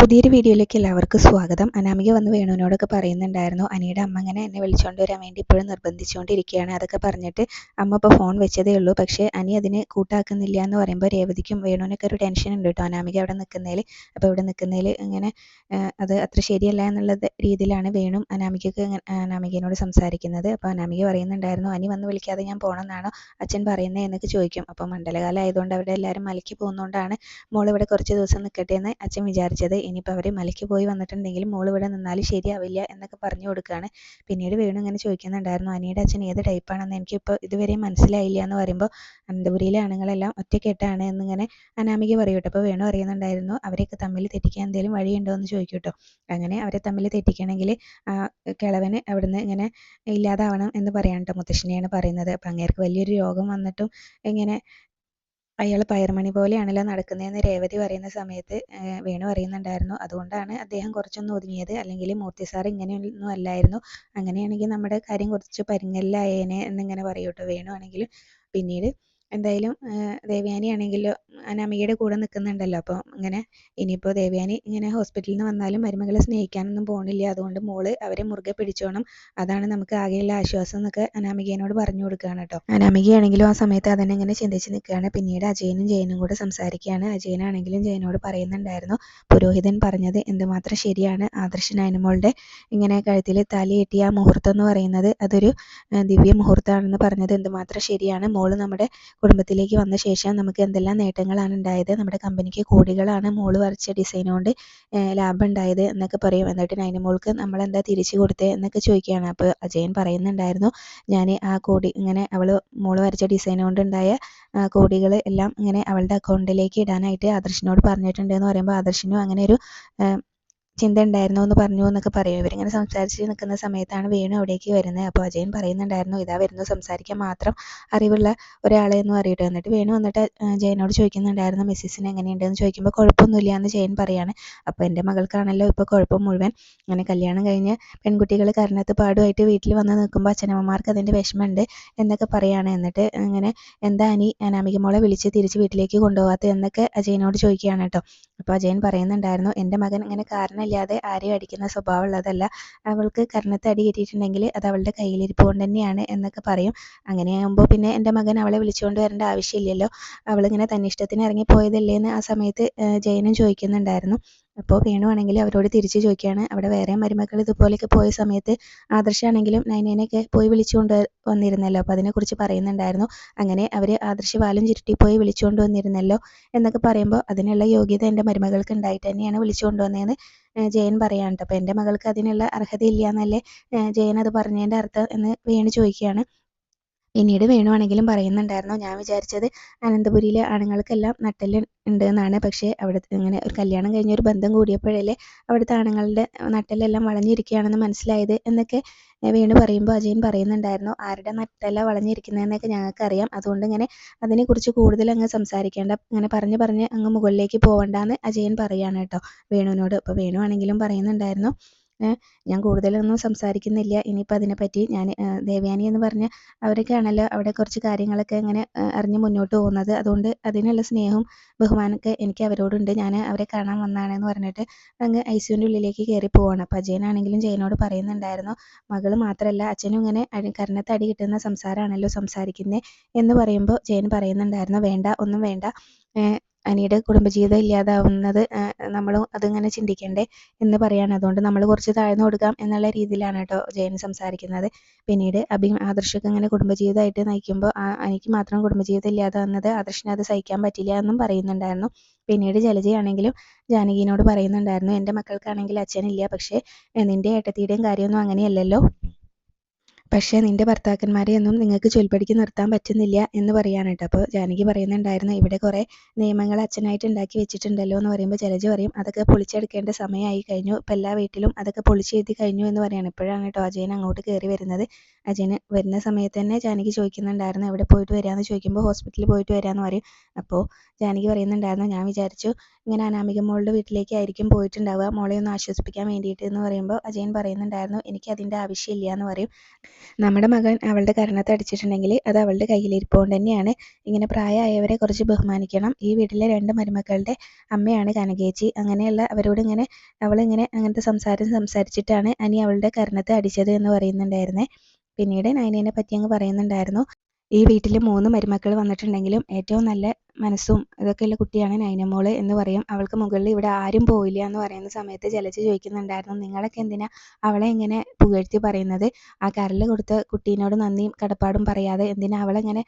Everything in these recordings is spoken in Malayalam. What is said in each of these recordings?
പുതിയൊരു വീഡിയോയിലേക്ക് എല്ലാവർക്കും സ്വാഗതം. അനാമിക വന്ന് വേണുവിനോടൊക്കെ പറയുന്നുണ്ടായിരുന്നു അനിയുടെ അമ്മ അങ്ങനെ എന്നെ വിളിച്ചുകൊണ്ട് വരാൻ വേണ്ടി ഇപ്പോഴും നിർബന്ധിച്ചുകൊണ്ടിരിക്കുകയാണ് അതൊക്കെ പറഞ്ഞിട്ട് അമ്മ ഇപ്പോൾ ഫോൺ വെച്ചതേ ഉള്ളൂ. പക്ഷേ അനി അതിന് കൂട്ടാക്കുന്നില്ല എന്ന് പറയുമ്പോൾ രേവതിക്കും വേണുവിനൊക്കെ ഒരു ടെൻഷൻ ഉണ്ട് കേട്ടോ. അനാമിക അവിടെ നിൽക്കുന്നതിൽ അപ്പോൾ ഇവിടെ നിൽക്കുന്നതിൽ ഇങ്ങനെ അത് അത്ര ശരിയല്ല എന്നുള്ള രീതിയിലാണ് വേണു അനാമികക്ക് അനാമികനോട് സംസാരിക്കുന്നത്. അപ്പോൾ അനാമിക പറയുന്നുണ്ടായിരുന്നു അനി വന്ന് വിളിക്കാതെ ഞാൻ പോകണമെന്നാണോ അച്ഛൻ പറയുന്നത് എന്നൊക്കെ ചോദിക്കും. അപ്പോൾ മണ്ഡലകാലം ആയതുകൊണ്ട് അവിടെ എല്ലാവരും മലയ്ക്ക് പോകുന്നതുകൊണ്ടാണ് മോൾ ഇവിടെ കുറച്ച് ദിവസം നിൽക്കട്ടെ എന്ന് അച്ഛൻ വിചാരിച്ചത്. ഇനിയിപ്പോൾ അവർ മലയ്ക്ക് പോയി വന്നിട്ടുണ്ടെങ്കിൽ മോൾ ഇവിടെ നിന്നാൽ ശരിയാവില്ല എന്നൊക്കെ പറഞ്ഞു കൊടുക്കുകയാണ് പിന്നീട് വേണു ഇങ്ങനെ ചോദിക്കുന്നുണ്ടായിരുന്നു അനിയുടെ അച്ഛൻ ഏത് ടൈപ്പാണെന്ന് എനിക്കിപ്പോൾ ഇതുവരെ മനസ്സിലായില്ല എന്ന് പറയുമ്പോൾ അനന്തപുരിയിലെ ആണുങ്ങളെല്ലാം ഒറ്റക്കെട്ടാണ് എന്നിങ്ങനെ അനാമിക പറയും കേട്ടോ. അപ്പോൾ വേണു അറിയുന്നുണ്ടായിരുന്നു അവരെയൊക്കെ തമ്മിൽ തെറ്റിക്കാൻ എന്തെങ്കിലും വഴിയുണ്ടോ എന്ന് ചോദിക്കും കേട്ടോ. അങ്ങനെ അവരെ തമ്മിൽ തെറ്റിക്കണമെങ്കിൽ കിളവന് അവിടുന്ന് ഇങ്ങനെ ഇല്ലാതാവണം എന്ന് പറയാൻ കേട്ടോ മുത്തശ്ശിനെയാണ് പറയുന്നത്. അപ്പം അങ്ങേർക്ക് വലിയൊരു രോഗം വന്നിട്ടും ഇങ്ങനെ അയാൾ പയർമണി പോലെയാണല്ലോ നടക്കുന്നതെന്ന് രേവതി പറയുന്ന സമയത്ത് വേണു അറിയുന്നുണ്ടായിരുന്നു അതുകൊണ്ടാണ് അദ്ദേഹം കുറച്ചൊന്ന് ഒതുങ്ങിയത്. അല്ലെങ്കിൽ മൂർത്തി സാർ ഇങ്ങനെയൊന്നും അല്ലായിരുന്നു. അങ്ങനെയാണെങ്കിൽ നമ്മുടെ കാര്യം കുറച്ച് പരിങ്ങലിലായേനെ എന്നിങ്ങനെ പറയൂട്ടോ. വേണു ആണെങ്കിൽ പിന്നീട് എന്തായാലും ദേവയാനി ആണെങ്കിലോ അനാമികയുടെ കൂടെ നിൽക്കുന്നുണ്ടല്ലോ അപ്പോൾ ഇങ്ങനെ ഇനിയിപ്പോൾ ദേവയാനി ഇങ്ങനെ ഹോസ്പിറ്റലിൽ നിന്ന് വന്നാലും മരുമകളെ സ്നേഹിക്കാനൊന്നും പോകണില്ല അതുകൊണ്ട് മോൾ അവരെ മുറുകെ പിടിച്ചോണം. അതാണ് നമുക്ക് ആകെയുള്ള ആശ്വാസം എന്നൊക്കെ അനാമികയോട് പറഞ്ഞു കൊടുക്കുകയാണ് കേട്ടോ. അനാമികയാണെങ്കിലും ആ സമയത്ത് അതന്നെ ഇങ്ങനെ ചിന്തിച്ച് നിൽക്കുകയാണ്. പിന്നീട് അജയനും ജയനും കൂടെ സംസാരിക്കുകയാണ്. അജയനാണെങ്കിലും ജയനോട് പറയുന്നുണ്ടായിരുന്നു പുരോഹിതൻ പറഞ്ഞത് എന്തുമാത്രം ശരിയാണ്? ആദർശൻ അനുമോളുടെ ഇങ്ങനെ കഴുത്തിൽ തലി കെട്ടിയ ആ മുഹൂർത്തം എന്ന് പറയുന്നത് അതൊരു ദിവ്യ മുഹൂർത്തമാണെന്ന് പറഞ്ഞത് എന്തുമാത്രം ശരിയാണ്? മോൾ നമ്മുടെ കുടുംബത്തിലേക്ക് വന്ന ശേഷം നമുക്ക് എന്തെല്ലാം നേട്ടങ്ങളാണ് ഉണ്ടായത്? നമ്മുടെ കമ്പനിക്ക് കോടികളാണ് മോൾ വരച്ച ഡിസൈൻ കൊണ്ട് ലാഭം ഉണ്ടായത് എന്നൊക്കെ പറയും എന്നിട്ട് നൈന മോൾക്ക് നമ്മൾ എന്താ തിരിച്ചു കൊടുത്തേ എന്നൊക്കെ ചോദിക്കുകയാണ്. അപ്പോൾ അജയൻ പറയുന്നുണ്ടായിരുന്നു ഞാൻ ആ കോടി ഇങ്ങനെ അവൾ മോൾ വരച്ച ഡിസൈൻ കൊണ്ടുണ്ടായ കോടികൾ എല്ലാം ഇങ്ങനെ അവളുടെ അക്കൗണ്ടിലേക്ക് ഇടാനായിട്ട് ആദർശിനോട് പറഞ്ഞിട്ടുണ്ട് എന്ന് പറയുമ്പോൾ ആദർശിനും അങ്ങനെ ഒരു ചിന്ത ഉണ്ടായിരുന്നു എന്ന് പറഞ്ഞു എന്നൊക്കെ പറയും. ഇവരിങ്ങനെ സംസാരിച്ച് നിൽക്കുന്ന സമയത്താണ് വേണു അവിടേക്ക് വരുന്നത്. അപ്പോൾ അജയൻ പറയുന്നുണ്ടായിരുന്നു ഇതാ വരുന്നു സംസാരിക്കാൻ മാത്രം അറിവുള്ള ഒരാളെ എന്ന് പറയട്ടെ എന്നിട്ട് വേണു വന്നിട്ട് ജയനോട് ചോദിക്കുന്നുണ്ടായിരുന്നു മിസ്സിസിന് എങ്ങനെയുണ്ടെന്ന്? ചോദിക്കുമ്പോൾ കുഴപ്പമൊന്നുമില്ല എന്ന് ജയൻ പറയാണ്. അപ്പോൾ എന്റെ മകൾക്കാണല്ലോ ഇപ്പോൾ കുഴപ്പം മുഴുവൻ. അങ്ങനെ കല്യാണം കഴിഞ്ഞ് പെൺകുട്ടികൾ കരണത്ത് പാടുമായിട്ട് വീട്ടിൽ വന്ന് നിൽക്കുമ്പോൾ അച്ഛനമ്മമാർക്ക് അതിന്റെ വിഷമമുണ്ട് എന്നൊക്കെ പറയാണ്. എന്നിട്ട് അങ്ങനെ എന്താ അനി അനാമിക മോളെ വിളിച്ച് തിരിച്ച് വീട്ടിലേക്ക് കൊണ്ടുപോകാത്തത്? എന്നൊക്കെ അജയനോട് ചോദിക്കുകയാണ് കേട്ടോ. അപ്പോൾ അജയൻ പറയുന്നുണ്ടായിരുന്നു എന്റെ മകൻ ഇങ്ങനെ കാരണമില്ലാതെ ആരെയും അടിക്കുന്ന സ്വഭാവമുള്ളതല്ല. അവൾക്ക് കർണത്തെ അടി കിട്ടിയിട്ടുണ്ടെങ്കിൽ അത് അവളുടെ കയ്യിലിരിപ്പ് കൊണ്ട് തന്നെയാണ് എന്നൊക്കെ പറയും. അങ്ങനെയാകുമ്പോൾ പിന്നെ എന്റെ മകൻ അവളെ വിളിച്ചുകൊണ്ട് വരേണ്ട ആവശ്യമില്ലല്ലോ. അവളിങ്ങനെ തന്നിഷ്ടത്തിന് ഇറങ്ങിപ്പോയതല്ലേ എന്ന് ആ സമയത്ത് ജയനും ചോദിക്കുന്നുണ്ടായിരുന്നു. അപ്പോൾ വേണുവാണെങ്കിൽ അവരോട് തിരിച്ച് ചോദിക്കുകയാണ് അവിടെ വേറെ മരുമക്കൾ ഇതുപോലെയൊക്കെ പോയ സമയത്ത് ആദർശാണെങ്കിലും നൈനേനെയൊക്കെ പോയി വിളിച്ചുകൊണ്ട് വന്നിരുന്നല്ലോ. അപ്പോൾ അതിനെക്കുറിച്ച് പറയുന്നുണ്ടായിരുന്നു. അങ്ങനെ അവർ ആദർശ് വാലും ചുരുട്ടി പോയി വിളിച്ചുകൊണ്ട് വന്നിരുന്നല്ലോ എന്നൊക്കെ പറയുമ്പോൾ അതിനുള്ള യോഗ്യത എന്റെ മരുമകൾക്ക് ഉണ്ടായിട്ട് തന്നെയാണ് വിളിച്ചുകൊണ്ട് വന്നതെന്ന് ജയൻ പറയാനുണ്ട്. അപ്പോൾ എന്റെ മകൾക്ക് അതിനുള്ള ഇല്ല എന്നല്ലേ ജയൻ അത് പറഞ്ഞതിന്റെ അർത്ഥം എന്ന് വേണു ചോദിക്കുകയാണ്. പിന്നീട് വേണുവാണെങ്കിലും പറയുന്നുണ്ടായിരുന്നു. ഞാൻ വിചാരിച്ചത് അനന്തപുരിയിലെ ആണുങ്ങൾക്കെല്ലാം നട്ടെല്ല് ഉണ്ട് എന്നാണ് പക്ഷേ അവിടെ ഇങ്ങനെ ഒരു കല്യാണം കഴിഞ്ഞ ഒരു ബന്ധം കൂടിയപ്പോഴല്ലേ അവിടുത്തെ ആണുങ്ങളുടെ നട്ടെല്ലെല്ലാം വളഞ്ഞിരിക്കുകയാണെന്ന് മനസ്സിലായത് എന്നൊക്കെ വേണു പറയുമ്പോൾ അജയൻ പറയുന്നുണ്ടായിരുന്നു. ആരുടെ നട്ടെല്ല വളഞ്ഞിരിക്കുന്നതെന്നൊക്കെ ഞങ്ങൾക്കറിയാം. അതുകൊണ്ട് ഇങ്ങനെ അതിനെക്കുറിച്ച് കൂടുതൽ അങ്ങ് സംസാരിക്കേണ്ട ഇങ്ങനെ പറഞ്ഞ് പറഞ്ഞ് അങ്ങ് മുകളിലേക്ക് പോകണ്ടെന്ന് അജയൻ പറയാണ് കേട്ടോ. വേണുവിനോട്. അപ്പോൾ വേണു ആണെങ്കിലും പറയുന്നുണ്ടായിരുന്നു. ഞാൻ കൂടുതലൊന്നും സംസാരിക്കുന്നില്ല. ഇനിയിപ്പോൾ അതിനെപ്പറ്റി ഞാൻ ദേവയാനി എന്ന് പറഞ്ഞ അവരൊക്കെയാണല്ലോ അവിടെ കുറച്ച് കാര്യങ്ങളൊക്കെ ഇങ്ങനെ അറിഞ്ഞ് മുന്നോട്ട് പോകുന്നത്. അതുകൊണ്ട് അതിനുള്ള സ്നേഹവും ബഹുമാനമൊക്കെ എനിക്ക് അവരോടുണ്ട്. ഞാൻ അവരെ കാണാൻ വന്നതാണെന്ന് പറഞ്ഞിട്ട് അങ്ങ് ഐ സിയുന്റെ ഉള്ളിലേക്ക് കയറി പോവാണ്. അപ്പോൾ അജയനാണെങ്കിലും ജയനോട് പറയുന്നുണ്ടായിരുന്നു മകൾ മാത്രമല്ല അച്ഛനും ഇങ്ങനെ കർണത്ത് അടി കിട്ടുന്ന സംസാരമാണല്ലോ സംസാരിക്കുന്നത് എന്ന് പറയുമ്പോൾ ജയൻ പറയുന്നുണ്ടായിരുന്നു വേണ്ട ഒന്നും വേണ്ട. അനിയുടെ കുടുംബജീവിതം ഇല്ലാതാവുന്നത് നമ്മളും അതിങ്ങനെ ചിന്തിക്കണ്ടേ എന്ന് പറയാണ്. അതുകൊണ്ട് നമ്മൾ കുറച്ച് താഴ്ന്നു കൊടുക്കാം എന്നുള്ള രീതിയിലാണ് കേട്ടോ ജയൻ സംസാരിക്കുന്നത്. പിന്നീട് അഭി ആദർശൊക്കെ ഇങ്ങനെ കുടുംബജീവിതമായിട്ട് നയിക്കുമ്പോൾ അനിക്ക് മാത്രം കുടുംബജീവിതം ഇല്ലാതെ വന്നത് ആദർശിന് അത് സഹിക്കാൻ പറ്റില്ല എന്നും പറയുന്നുണ്ടായിരുന്നു. പിന്നീട് ജലജയാണെങ്കിലും ജാനകിനോട് പറയുന്നുണ്ടായിരുന്നു എന്റെ മക്കൾക്കാണെങ്കിൽ അച്ഛനില്ല പക്ഷേ നിന്റെ ഏട്ടത്തിയുടെയും കാര്യമൊന്നും അങ്ങനെയല്ലല്ലോ. പക്ഷേ നിന്റെ ഭർത്താക്കന്മാരെ ഒന്നും നിങ്ങൾക്ക് ചൊൽപ്പടിക്ക് നിർത്താൻ പറ്റുന്നില്ല എന്ന് പറയാണ് കേട്ടോ അപ്പോൾ ജാനകി പറയുന്നുണ്ടായിരുന്നു ഇവിടെ കുറേ നിയമങ്ങൾ അച്ഛനായിട്ട് ഉണ്ടാക്കി വെച്ചിട്ടുണ്ടല്ലോ എന്ന് പറയുമ്പോൾ ജലജ പറയും അതൊക്കെ പൊളിച്ചെടുക്കേണ്ട സമയമായി കഴിഞ്ഞു. ഇപ്പം എല്ലാ വീട്ടിലും അതൊക്കെ പൊളിച്ചെഴുതി കഴിഞ്ഞു എന്ന് പറയാണ്. ഇപ്പോഴാണ് കേട്ടോ അജയൻ അങ്ങോട്ട് കയറി വരുന്നത്. അജയന് വരുന്ന സമയത്ത് തന്നെ ജാനകി ചോദിക്കുന്നുണ്ടായിരുന്നു എവിടെ പോയിട്ട് വരാമെന്ന്? ചോദിക്കുമ്പോൾ ഹോസ്പിറ്റലിൽ പോയിട്ട് വരാമെന്ന് പറയും. അപ്പോൾ ജാനകി പറയുന്നുണ്ടായിരുന്നു ഞാൻ വിചാരിച്ചു ഇങ്ങനെ അനാമിക മോളുടെ വീട്ടിലേക്കായിരിക്കും പോയിട്ടുണ്ടാവുക. മോളെ ഒന്ന് ആശ്വസിപ്പിക്കാൻ വേണ്ടിയിട്ട് എന്ന് പറയുമ്പോൾ അജയൻ പറയുന്നുണ്ടായിരുന്നു എനിക്ക് അതിന്റെ ആവശ്യമില്ല എന്ന് പറയും. നമ്മുടെ മകൻ അവളുടെ കരണത്ത് അടിച്ചിട്ടുണ്ടെങ്കിൽ അത് അവളുടെ കയ്യിലിരിപ്പോണ്ട് തന്നെയാണ്. ഇങ്ങനെ പ്രായമായവരെ കുറച്ച് ബഹുമാനിക്കണം. ഈ വീട്ടിലെ രണ്ട് മരുമക്കളുടെ അമ്മയാണ് കനകേച്ചി. അങ്ങനെയുള്ള അവരോട് ഇങ്ങനെ അവളിങ്ങനെ അങ്ങനത്തെ സംസാരം സംസാരിച്ചിട്ടാണ് അനി അവളുടെ കരണത്ത് അടിച്ചത് എന്ന് പറയുന്നുണ്ടായിരുന്നേ. പിന്നീട് നയനേനെ പറ്റി അങ്ങ് പറയുന്നുണ്ടായിരുന്നു. ഈ വീട്ടിൽ മൂന്ന് മരുമക്കൾ വന്നിട്ടുണ്ടെങ്കിലും ഏറ്റവും നല്ല മനസ്സും ഇതൊക്കെയുള്ള കുട്ടിയാണ് നൈനമോൾ എന്ന് പറയും. അവൾക്ക് മുകളിൽ ഇവിടെ ആരും പോയില്ല എന്ന് പറയുന്ന സമയത്ത് ജലജ ചോദിക്കുന്നുണ്ടായിരുന്നു നിങ്ങളൊക്കെ എന്തിനാ അവളെ ഇങ്ങനെ പുകഴ്ത്തി പറയുന്നത്? ആ കരൽ കൊടുത്ത കുട്ടീനോട് നന്ദിയും കടപ്പാടും പറയാതെ എന്തിനാ അവളെ ഇങ്ങനെ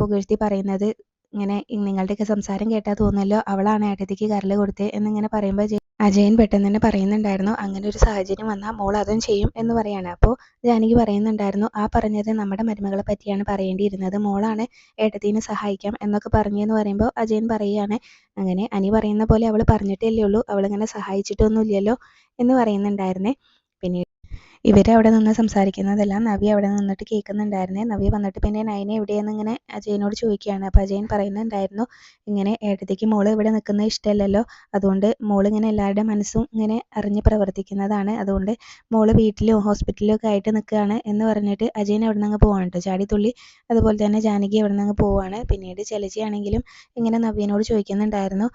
പുകഴ്ത്തി പറയുന്നത്? ഇങ്ങനെ നിങ്ങളുടെയൊക്കെ സംസാരം കേട്ടാൽ തോന്നുമല്ലോ അവളാണ് ഏട്ടത്തിക്ക് കരൽ കൊടുത്തത് എന്നിങ്ങനെ പറയുമ്പോൾ അജയൻ പെട്ടെന്ന് തന്നെ പറയുന്നുണ്ടായിരുന്നു അങ്ങനെ ഒരു സാഹചര്യം വന്നാൽ മോൾ അതും ചെയ്യും എന്ന് പറയാണ്. അപ്പോൾ ജാനകി പറയുന്നുണ്ടായിരുന്നു ആ പറഞ്ഞത് നമ്മുടെ മരുമകളെ പറ്റിയാണ് പറയേണ്ടിയിരുന്നത്. മോളാണ് ഏട്ടത്തിനെ സഹായിക്കാം എന്നൊക്കെ പറഞ്ഞു എന്ന് പറയുമ്പോൾ അജയൻ പറയുകയാണ് അങ്ങനെ അനി പറയുന്ന പോലെ അവൾ പറഞ്ഞിട്ടേ ഉള്ളൂ. അവളിങ്ങനെ സഹായിച്ചിട്ടൊന്നുമില്ലല്ലോ എന്ന് പറയുന്നുണ്ടായിരുന്നേ. പിന്നീട് ഇവരവിടെ നിന്ന് സംസാരിക്കുന്നതെല്ലാം നവ്യ അവിടെ നിന്നിട്ട് കേൾക്കുന്നുണ്ടായിരുന്നേ. നവ്യ വന്നിട്ട് പിന്നെ നയന എവിടെയെന്ന് ഇങ്ങനെ അജയനോട് ചോദിക്കുകയാണ്. അപ്പോൾ അജയൻ പറയുന്നുണ്ടായിരുന്നു ഇങ്ങനെ ഏട്ടത്തേക്ക് മോൾ ഇവിടെ നിൽക്കുന്നത് ഇഷ്ടമല്ലല്ലോ. അതുകൊണ്ട് മോൾ ഇങ്ങനെ എല്ലാവരുടെ മനസ്സും ഇങ്ങനെ അറിഞ്ഞ് പ്രവർത്തിക്കുന്നതാണ്. അതുകൊണ്ട് മോൾ വീട്ടിലോ ഹോസ്പിറ്റലിലോ ഒക്കെ ആയിട്ട് നിൽക്കുകയാണ് എന്ന് പറഞ്ഞിട്ട് അജയൻ അവിടെ നിന്ന് പോകാനുണ്ട് ചാടി ചാടിത്തുള്ളി അതുപോലെ തന്നെ ജാനകി അവിടെ നിന്ന് പോവാണ്. പിന്നീട് ചലച്ചിയാണെങ്കിലും ഇങ്ങനെ നവ്യനോട് ചോദിക്കുന്നുണ്ടായിരുന്നു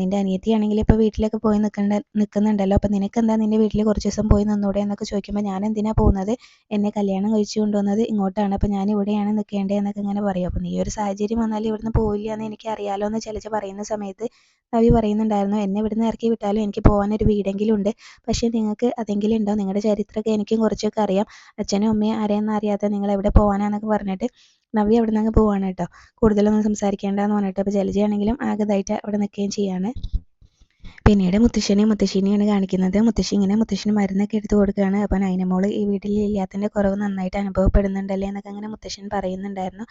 നിന്റെ അനിയത്തിയാണെങ്കിൽ ഇപ്പോൾ വീട്ടിലൊക്കെ പോയി നിൽക്കണ്ട നിൽക്കുന്നുണ്ടല്ലോ. അപ്പോൾ നിനക്ക് എന്താ നിന്റെ വീട്ടിൽ കുറച്ച് ദിവസം പോയി നിന്നൂടെ? എന്നൊക്കെ ചോദിക്കുമ്പോൾ ഞാൻ എന്തിനാ പോകുന്നത്? എന്നെ കല്യാണം കഴിച്ചു കൊണ്ടുവന്നത് ഇങ്ങോട്ടാണ്. അപ്പോൾ ഞാൻ ഇവിടെയാണ് നിൽക്കേണ്ടത് എന്നൊക്കെ ഇങ്ങനെ പറയും. അപ്പോൾ നീ ഒരു സാഹചര്യം വന്നാൽ ഇവിടുന്ന് പോവില്ല എന്ന് എനിക്ക് അറിയാലോ എന്ന് ചിലച്ച് പറയുന്ന സമയത്ത് നവി പറയുന്നുണ്ടായിരുന്നു. എന്നെ ഇവിടുന്ന് ഇറക്കി വിട്ടാലും എനിക്ക് പോകാൻ ഒരു വീടെങ്കിലും ഉണ്ട് പക്ഷേ നിങ്ങൾക്ക് അതെങ്കിലും ഉണ്ടോ? നിങ്ങളുടെ ചരിത്രമൊക്കെ എനിക്കും കുറച്ചൊക്കെ അറിയാം. അച്ഛനും അമ്മയും ആരെയെന്ന് അറിയാത്ത നിങ്ങൾ എവിടെ പോകാനാന്നൊക്കെ പറഞ്ഞിട്ട് നവി അവിടെ നിന്ന് അങ്ങ് പോവാണ് കേട്ടോ. കൂടുതലൊന്നും സംസാരിക്കേണ്ടെന്ന് പറഞ്ഞിട്ട്. അപ്പോൾ ജലജയാണെങ്കിലും ആകെതായിട്ട് അവിടെ നിൽക്കുകയും ചെയ്യാണ്. പിന്നീട് മുത്തശ്ശനെയും മുത്തശ്ശിനെയാണ് കാണിക്കുന്നത്. മുത്തശ്ശി ഇങ്ങനെ മുത്തശ്ശിന് മരുന്നൊക്കെ എടുത്ത് കൊടുക്കുകയാണ്. അപ്പം നൈനമോൾ ഈ വീട്ടിൽ ഇല്ലാത്തതിന്റെ കുറവ് നന്നായിട്ട് അനുഭവപ്പെടുന്നുണ്ടല്ലേ എന്നൊക്കെ അങ്ങനെ മുത്തശ്ശൻ പറയുന്നുണ്ടായിരുന്നു.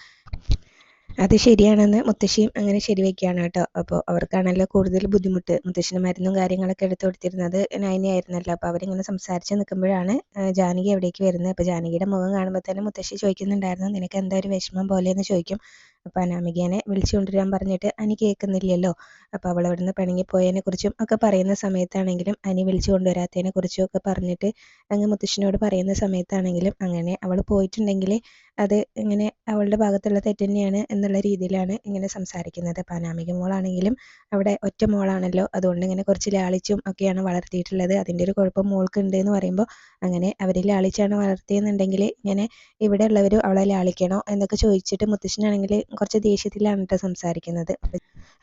അത് ശരിയാണെന്ന് മുത്തശ്ശിയും അങ്ങനെ ശരിവെക്കുകയാണ് കേട്ടോ. അപ്പോൾ അവർക്കാണല്ലോ കൂടുതൽ ബുദ്ധിമുട്ട് മുത്തശ്ശിന് മരുന്നും കാര്യങ്ങളൊക്കെ എടുത്തു കൊടുത്തിരുന്നത് നൈനയായിരുന്നല്ലോ. അപ്പോൾ അവരിങ്ങനെ സംസാരിച്ച് നിൽക്കുമ്പോഴാണ് ജാനകി അവിടേക്ക് വരുന്നത്. അപ്പോൾ ജാനകിയുടെ മുഖം കാണുമ്പോൾ തന്നെ മുത്തശ്ശി ചോദിക്കുന്നുണ്ടായിരുന്നു നിനക്ക് എന്താ ഒരു വിഷമം പോലെയെന്ന് ചോദിക്കും. അപ്പോൾ അനാമികേനെ വിളിച്ചു കൊണ്ടുവരാൻ പറഞ്ഞിട്ട് അനി കേൾക്കുന്നില്ലല്ലോ. അപ്പോൾ അവൾ അവിടുന്ന് പിണങ്ങി കുറിച്ചും ഒക്കെ പറയുന്ന സമയത്താണെങ്കിലും അനി വിളിച്ചു കൊണ്ടുവരാത്തതിനെ കുറിച്ചും ഒക്കെ പറഞ്ഞിട്ട് അങ്ങ് മുത്തശ്ശനോട് പറയുന്ന സമയത്താണെങ്കിലും അങ്ങനെ അവൾ പോയിട്ടുണ്ടെങ്കിൽ അത് ഇങ്ങനെ അവളുടെ ഭാഗത്തുള്ള തെറ്റ് തന്നെയാണ് എന്നുള്ള രീതിയിലാണ് ഇങ്ങനെ സംസാരിക്കുന്നത്. അപ്പോൾ അനാമിക മോളാണെങ്കിലും അവിടെ ഒറ്റ മോളാണല്ലോ. അതുകൊണ്ട് ഇങ്ങനെ കുറച്ച് ലാളിച്ചും ഒക്കെയാണ് വളർത്തിയിട്ടുള്ളത്. അതിന്റെ ഒരു കുഴപ്പം മോൾക്കുണ്ട് എന്ന് പറയുമ്പോൾ അങ്ങനെ അവർ ലാളിച്ചാണ് വളർത്തിയെന്നുണ്ടെങ്കിൽ ഇങ്ങനെ ഇവിടെ ഉള്ളവർ അവളെ ലാളിക്കണോ എന്നൊക്കെ ചോദിച്ചിട്ട് മുത്തശ്ശനാണെങ്കിൽ കുറച്ച് ദേഷ്യത്തിലാണ് കേട്ടോ സംസാരിക്കുന്നത്.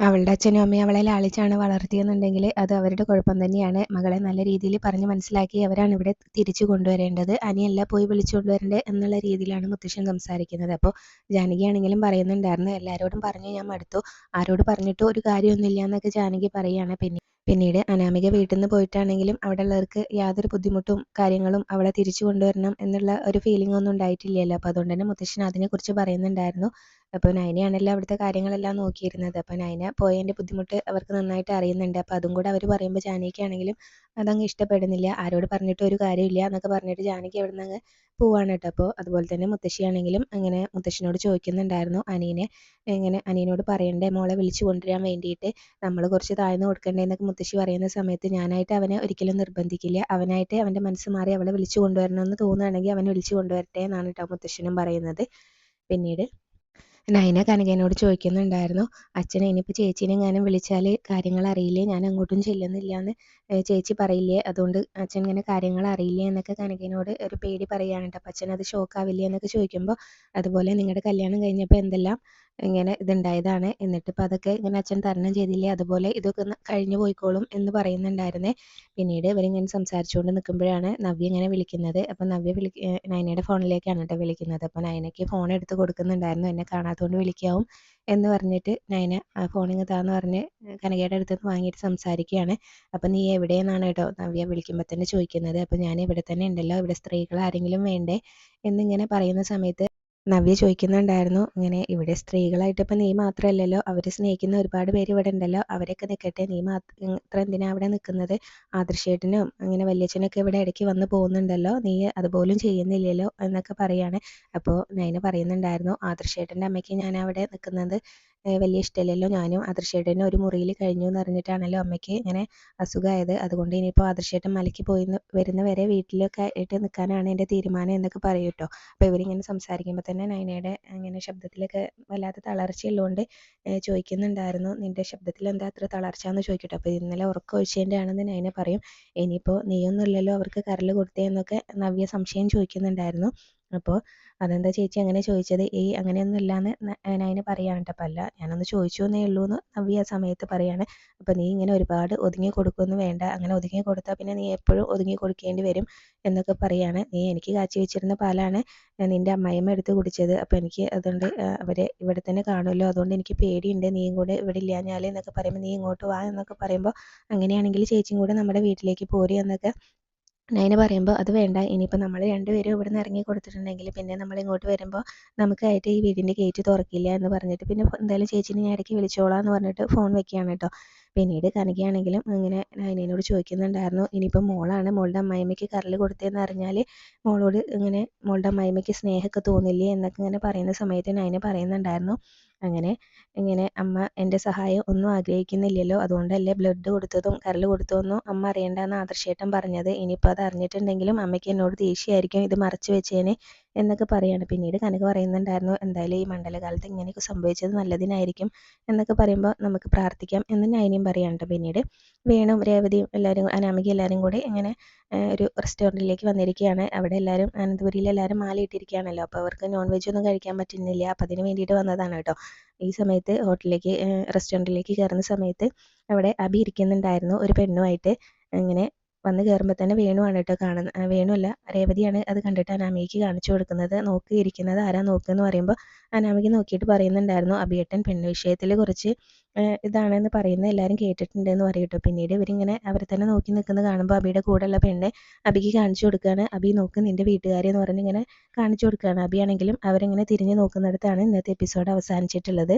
അവളുടെ അച്ഛനും അമ്മയും അവളെ ലാളിച്ചാണ് വളർത്തിയെന്നുണ്ടെങ്കിൽ അത് അവരുടെ കുഴപ്പം തന്നെയാണ്. മകളെ നല്ല രീതിയിൽ പറഞ്ഞ് മനസ്സിലാക്കി അവരാണ് ഇവിടെ തിരിച്ചു കൊണ്ടുവരേണ്ടത്. അനിയല്ല പോയി വിളിച്ചു കൊണ്ടുവരേണ്ടത് എന്നുള്ള രീതിയിലാണ് മുത്തശ്ശൻ സംസാരിക്കുന്നത്. അപ്പോൾ ജാനകിയാണെങ്കിലും പറയുന്നുണ്ടായിരുന്നു. എല്ലാവരോടും പറഞ്ഞു ഞാൻ മടുത്തു. ആരോട് പറഞ്ഞിട്ട് ഒരു കാര്യമൊന്നുമില്ല എന്നൊക്കെ ജാനകി പറയുകയാണ് പിന്നെ പിന്നീട് അനാമിക വീട്ടിൽ നിന്ന് പോയിട്ടാണെങ്കിലും അവിടെ ഉള്ളവർക്ക് യാതൊരു ബുദ്ധിമുട്ടും കാര്യങ്ങളും അവളെ തിരിച്ചു കൊണ്ടുവരണം എന്നുള്ള ഒരു ഫീലിംഗ് ഒന്നും ഉണ്ടായിട്ടില്ലല്ലോ. അപ്പോൾ അതുകൊണ്ട് തന്നെ മുത്തശ്ശൻ അതിനെക്കുറിച്ച് പറയുന്നുണ്ടായിരുന്നു. അപ്പോൾ നയനയാണല്ലോ അവിടുത്തെ കാര്യങ്ങളെല്ലാം നോക്കിയിരുന്നത്. അപ്പോൾ നയന പോയതിന്റെ ബുദ്ധിമുട്ട് അവർക്ക് നന്നായിട്ട് അറിയുന്നുണ്ട്. അപ്പോൾ അതും കൂടെ അവർ പറയുമ്പോൾ ജാനകിയാണെങ്കിലും അതങ്ങ് ഇഷ്ടപ്പെടുന്നില്ല. ആരോട് പറഞ്ഞിട്ട് ഒരു കാര്യമില്ല എന്നൊക്കെ പറഞ്ഞിട്ട് ജാനകി അവിടെ നിന്ന് പോവാണ് കേട്ടോ അപ്പോൾ അതുപോലെ തന്നെ മുത്തശ്ശിയാണെങ്കിലും അങ്ങനെ മുത്തശ്ശിനോട് ചോദിക്കുന്നുണ്ടായിരുന്നു അനിയനെ. ഇങ്ങനെ അനിയനോട് പറയണ്ടേ മോളെ വിളിച്ചു കൊണ്ടുവരാൻ വേണ്ടിയിട്ട്. നമ്മൾ കുറച്ച് താഴ്ന്നു കൊടുക്കണ്ടേ എന്നൊക്കെ മുത്തശ്ശി പറയുന്ന സമയത്ത് ഞാനായിട്ട് അവനെ ഒരിക്കലും നിർബന്ധിക്കില്ല. അവനായിട്ട് അവന്റെ മനസ്സ് മാറി അവളെ വിളിച്ചു കൊണ്ടുവരണമെന്ന് തോന്നുകയാണെങ്കിൽ അവനെ വിളിച്ചു കൊണ്ടുവരട്ടെ എന്നാണ് കേട്ടോ മുത്തശ്ശനും പറയുന്നത്. പിന്നീട് നൈന കനകനോട് ചോദിക്കുന്നുണ്ടായിരുന്നു അച്ഛനെ ഇനിയിപ്പോൾ ചേച്ചീനെ എങ്ങാനും വിളിച്ചാൽ കാര്യങ്ങൾ അറിയില്ലേ? ഞാൻ അങ്ങോട്ടും ചെല്ലുന്നില്ല എന്ന് ചേച്ചി പറയില്ലേ അതുകൊണ്ട് അച്ഛൻ ഇങ്ങനെ കാര്യങ്ങൾ അറിയില്ലേ? എന്നൊക്കെ കനകനോട് ഒരു പേടി പറയുകയാണ് കേട്ടോ. അപ്പം അച്ഛൻ അത് ഷോക്കാവില്ലേ എന്നൊക്കെ ചോദിക്കുമ്പോൾ അതുപോലെ നിങ്ങളുടെ കല്യാണം കഴിഞ്ഞപ്പോൾ എന്തെല്ലാം ഇങ്ങനെ ഇതുണ്ടായതാണ്. എന്നിട്ട് ഇപ്പൊ അതൊക്കെ ഇങ്ങനെ അച്ഛൻ തരണം ചെയ്തില്ലേ അതുപോലെ ഇതൊക്കെ കഴിഞ്ഞു പോയിക്കോളും എന്ന് പറയുന്നുണ്ടായിരുന്നേ. പിന്നീട് ഇവരിങ്ങനെ സംസാരിച്ചുകൊണ്ട് നിൽക്കുമ്പോഴാണ് നവ്യ ഇങ്ങനെ വിളിക്കുന്നത്. അപ്പോൾ നവ്യ വിളി നയനയുടെ ഫോണിലേക്കാണ് കേട്ടോ വിളിക്കുന്നത്. അപ്പോൾ നയനയ്ക്ക് ഫോൺ എടുത്ത് കൊടുക്കുന്നുണ്ടായിരുന്നു. എന്നെ കാണാത്തതുകൊണ്ട് വിളിക്കാവും എന്ന് പറഞ്ഞിട്ട് നയന ഫോണിങ് താന്ന് പറഞ്ഞ് കനകയുടെ അടുത്ത് നിന്ന് വാങ്ങിയിട്ട് സംസാരിക്കുകയാണ്. അപ്പം നീ എവിടെയെന്നാണ് കേട്ടോ നവ്യ വിളിക്കുമ്പോൾ തന്നെ ചോദിക്കുന്നത്. അപ്പം ഞാൻ ഇവിടെ തന്നെ ഉണ്ടല്ലോ. ഇവിടെ സ്ത്രീകൾ ആരെങ്കിലും വേണ്ടേ എന്നിങ്ങനെ പറയുന്ന സമയത്ത് നവ്യ ചോദിക്കുന്നുണ്ടായിരുന്നു ഇങ്ങനെ ഇവിടെ സ്ത്രീകളായിട്ട് ഇപ്പം നീ മാത്രമല്ലല്ലോ അവർ സ്നേഹിക്കുന്ന ഒരുപാട് പേര് ഇവിടെ ഉണ്ടല്ലോ? അവരൊക്കെ നിൽക്കട്ടെ നീ മാത്രം എന്തിനാ അവിടെ നിൽക്കുന്നത് ആദർശേട്ടനും അങ്ങനെ വല്യച്ഛനൊക്കെ ഇവിടെ ഇടയ്ക്ക് വന്ന് പോകുന്നുണ്ടല്ലോ? നീ അതുപോലും ചെയ്യുന്നില്ലല്ലോ? എന്നൊക്കെ പറയാണ്. അപ്പോൾ നൈന പറയുന്നുണ്ടായിരുന്നു ആദർശേട്ടന്റെ അമ്മയ്ക്ക് ഞാൻ അവിടെ നിൽക്കുന്നത് വലിയ ഇഷ്ടമില്ലല്ലോ ഞാനും. ആദർശേട്ടനും ഒരു മുറിയിൽ കഴിഞ്ഞു എന്ന് അറിഞ്ഞിട്ടാണല്ലോ അമ്മയ്ക്ക് ഇങ്ങനെ അസുഖമായത്. അതുകൊണ്ട് ഇനിയിപ്പോൾ ആദർശേട്ടൻ മലയ്ക്ക് പോയി വരുന്ന വരെ വീട്ടിലൊക്കെ ആയിട്ട് നിൽക്കാനാണ് എന്റെ തീരുമാനം എന്നൊക്കെ പറയും കേട്ടോ. അപ്പോൾ ഇവരിങ്ങനെ സംസാരിക്കുമ്പോൾ തന്നെ നൈനയുടെ ഇങ്ങനെ ശബ്ദത്തിലൊക്കെ വല്ലാത്ത തളർച്ചയുള്ളതുകൊണ്ട് ചോദിക്കുന്നുണ്ടായിരുന്നു നിന്റെ ശബ്ദത്തിൽ എന്താ അത്ര തളർച്ച? എന്ന് ചോദിക്കട്ടെ. അപ്പോൾ ഇന്നലെ ഉറക്കം ഒഴിച്ചതിന്റെ ആണെന്ന് നയന പറയും. ഇനിയിപ്പോൾ നീയൊന്നുമില്ലല്ലോ അവർക്ക് കരൽ കൊടുത്തേ എന്നൊക്കെ നവ്യ സംശയം ചോദിക്കുന്നുണ്ടായിരുന്നു. അപ്പോൾ അതെന്താ ചേച്ചി അങ്ങനെ ചോദിച്ചത്? ഏയ് അങ്ങനെയൊന്നും ഇല്ലാന്ന് നയന പറയാണ് കേട്ടോ അപ്പം അല്ല ഞാനൊന്ന് ചോദിച്ചു എന്നേ ഉള്ളൂ എന്ന് നവ്യ ആ സമയത്ത് പറയാണ്. അപ്പം നീ ഇങ്ങനെ ഒരുപാട് ഒതുങ്ങി കൊടുക്കൊന്നും വേണ്ട. അങ്ങനെ ഒതുങ്ങി കൊടുത്താൽ പിന്നെ നീ എപ്പോഴും ഒതുങ്ങി കൊടുക്കേണ്ടി വരും എന്നൊക്കെ പറയാണ്. നീ എനിക്ക് കാച്ചി വെച്ചിരുന്ന പാലാണ് നിന്റെ അമ്മയമ്മ എടുത്ത് കുടിച്ചത്. അപ്പോൾ എനിക്ക് അതുകൊണ്ട് അവരെ ഇവിടെ തന്നെ കാണുമല്ലോ. അതുകൊണ്ട് എനിക്ക് പേടിയുണ്ട്. നീയും കൂടെ ഇവിടെ ഇല്ലാഞ്ഞാൽ എന്നൊക്കെ പറയുമ്പോൾ നീ ഇങ്ങോട്ട് വാ എന്നൊക്കെ പറയുമ്പോൾ അങ്ങനെയാണെങ്കിൽ ചേച്ചിയും കൂടെ നമ്മുടെ വീട്ടിലേക്ക് പോരി എന്നൊക്കെ നയന പറയുമ്പോൾ അത് വേണ്ട ഇനിയിപ്പോൾ നമ്മൾ രണ്ടുപേരും ഇവിടെ നിന്ന് ഇറങ്ങി കൊടുത്തിട്ടുണ്ടെങ്കിൽ പിന്നെ നമ്മൾ ഇങ്ങോട്ട് വരുമ്പോൾ നമുക്കായിട്ട് ഈ വീടിന്റെ ഗേറ്റ് തുറക്കില്ല എന്ന് പറഞ്ഞിട്ട് പിന്നെ എന്തായാലും ചേച്ചിനെ ഞാൻ ഇടയ്ക്ക് വിളിച്ചോളാം എന്ന് പറഞ്ഞിട്ട് ഫോൺ വെക്കുകയാണ് കേട്ടോ. പിന്നീട് കനകയാണെങ്കിലും ഇങ്ങനെ നയനയോട് ചോദിക്കുന്നുണ്ടായിരുന്നു ഇനിയിപ്പോൾ മോളാണ് മോളുടെ അമ്മായിമ്മയ്ക്ക് കറൽ കൊടുത്തതെന്ന് അറിഞ്ഞാൽ മോളോട് ഇങ്ങനെ മോളുടെ അമ്മായിമ്മയ്ക്ക് സ്നേഹമൊക്കെ തോന്നില്ലേ? എന്നൊക്കെ ഇങ്ങനെ പറയുന്ന സമയത്ത് നയന പറയുന്നുണ്ടായിരുന്നു അങ്ങനെ ഇങ്ങനെ അമ്മ എന്റെ സഹായം ഒന്നും ആഗ്രഹിക്കുന്നില്ലല്ലോ. അതുകൊണ്ടല്ലേ ബ്ലഡ് കൊടുത്തതും കരൾ കൊടുത്തതൊന്നും അമ്മ അറിയണ്ടെന്ന് ആദർശേട്ടൻ പറഞ്ഞത്. ഇനിയിപ്പോൾ അത് അറിഞ്ഞിട്ടുണ്ടെങ്കിലും അമ്മയ്ക്ക് എന്നോട് ദേഷ്യമായിരിക്കും ഇത് മറച്ചു വെച്ചേനെ. എന്നൊക്കെ പറയാണ്. പിന്നീട് കനക പറയുന്നുണ്ടായിരുന്നു എന്തായാലും ഈ മണ്ഡലകാലത്ത് ഇങ്ങനെയൊക്കെ സംഭവിച്ചത് നല്ലതിനായിരിക്കും എന്നൊക്കെ പറയുമ്പോൾ നമുക്ക് പ്രാർത്ഥിക്കാം എന്ന് നൈനിയും പറയാനുണ്ട് പിന്നീട് വേണും രേവതിയും എല്ലാവരും അനാമിക എല്ലാവരും കൂടി ഇങ്ങനെ ഒരു റെസ്റ്റോറന്റിലേക്ക് വന്നിരിക്കുകയാണ്. അവിടെ എല്ലാവരും അനന്തപുരിയിൽ എല്ലാവരും മാല ഇട്ടിരിക്കുകയാണല്ലോ. അപ്പോൾ അവർക്ക് നോൺ വെജ് ഒന്നും കഴിക്കാൻ പറ്റുന്നില്ല. അപ്പോൾ അതിന് വേണ്ടിയിട്ട് വന്നതാണ് കേട്ടോ ഈ സമയത്ത് ഹോട്ടലിലേക്ക് റെസ്റ്റോറന്റിലേക്ക് കയറുന്ന സമയത്ത് അവിടെ അഭി ഇരിക്കുന്നുണ്ടായിരുന്നു. ഒരു പെണ്ണുമായിട്ട് ഇങ്ങനെ വന്ന് കയറുമ്പോൾ തന്നെ വേണുവാണ് കേട്ടോ കാണുന്ന വേണുവല്ല രേവതിയാണ് അത് കണ്ടിട്ട് അനാമികക്ക് കാണിച്ചു കൊടുക്കുന്നത്. നോക്കി ഇരിക്കുന്നത് ആരാ നോക്കുകയെന്ന് പറയുമ്പോൾ അനാമിക നോക്കിയിട്ട് പറയുന്നുണ്ടായിരുന്നു അഭിയേട്ടൻ പെണ്ണ് വിഷയത്തിൽ കുറച്ച് ഇതാണെന്ന് പറയുന്നത് എല്ലാവരും കേട്ടിട്ടുണ്ടെന്ന് പറയും കേട്ടോ. പിന്നീട് ഇവരിങ്ങനെ അവരെ തന്നെ നോക്കി നിൽക്കുന്നത് കാണുമ്പോൾ അബിയുടെ കൂടെയുള്ള പെണ്ണെ അബിക്ക് കാണിച്ചു കൊടുക്കുകയാണ്. അബി നോക്ക് നിന്റെ വീട്ടുകാരി എന്ന് പറഞ്ഞ് ഇങ്ങനെ കാണിച്ചു കൊടുക്കുകയാണ്. അബിയാണെങ്കിലും അവരിങ്ങനെ തിരിഞ്ഞു നോക്കുന്നിടത്താണ് ഇന്നത്തെ എപ്പിസോഡ് അവസാനിച്ചിട്ടുള്ളത്.